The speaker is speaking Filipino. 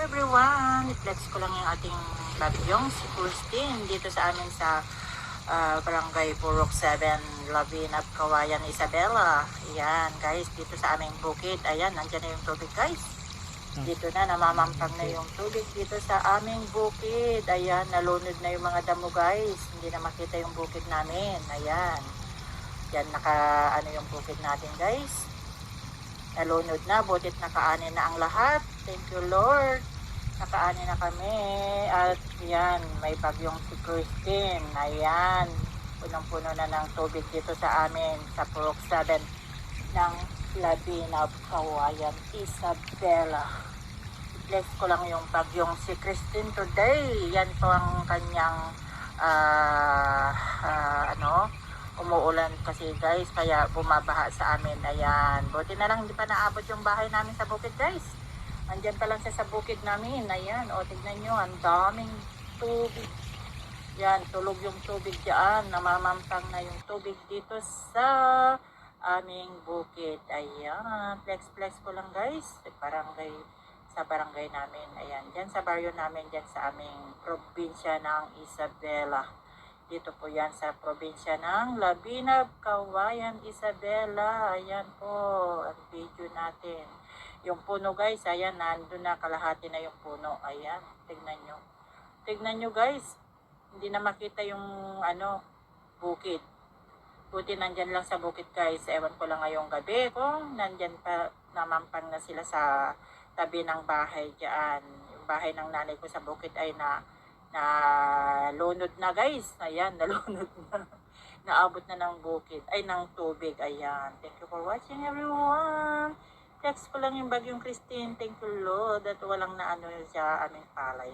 everyone! I-flex ko lang yung ating bagyong si Christine dito sa amin sa ah, Barangay Purok 7, Lavina, Kawayan, Isabela. Ayan, guys, dito sa aming bukid. Ayan, nandyan na yung tubig, guys. Dito na, namamampang na yung tubig dito sa aming bukid. Ayan, nalunod na yung mga damo, guys. Hindi na makita yung bukid namin. Ayan. Yan, naka, ano yung bukid natin, guys. Nalunod na, butit nakaani na ang lahat. Thank you, Lord. Nakaani na kami. At yan, may bagyong si Christine. Ayan, punong-puno na ng tubig dito sa amin, sa Purok 7 ng Labina, Kawayan, Isabela. Bless ko lang yung bagyong si Christine today. Yan po ang kanyang ah, ah, ano, umuulan kasi guys, kaya bumabaha sa amin. Ayan. Buti na lang hindi pa naabot yung bahay namin sa bukid guys. Andyan pa lang siya sa bukid namin. Ayan. O, tignan nyo. Ang daming tubig. Yan. Tulog yung tubig dyan. Namamampang na yung tubig dito sa aming bukid. Ayan. Flex-flex ko lang guys. Barangay sa barangay namin. Ayan. Dyan sa baryo namin. Dyan sa aming probinsya ng Isabela. Dito po yan sa probinsya ng Labina, Kawayan, Isabela. Ayan po ang video natin. Yung puno guys, ayan, nandun na kalahati na yung puno. Ayan, tignan nyo. Tignan nyo guys, hindi na makita yung ano, bukid. Buti nandyan lang sa bukid guys. Ewan ko lang ngayong gabi kung nandyan pa, namampang na sila sa tabi ng bahay dyan. Yung bahay ng nanay ko sa bukid ay na na lunod na guys. Ayan, nalunod na. Naabot na ng bukid. Ay, ng tubig. Ayan. Thank you for watching everyone. Text ko lang yung bagyong Christine. Thank you Lord at walang na ano sa aming palay.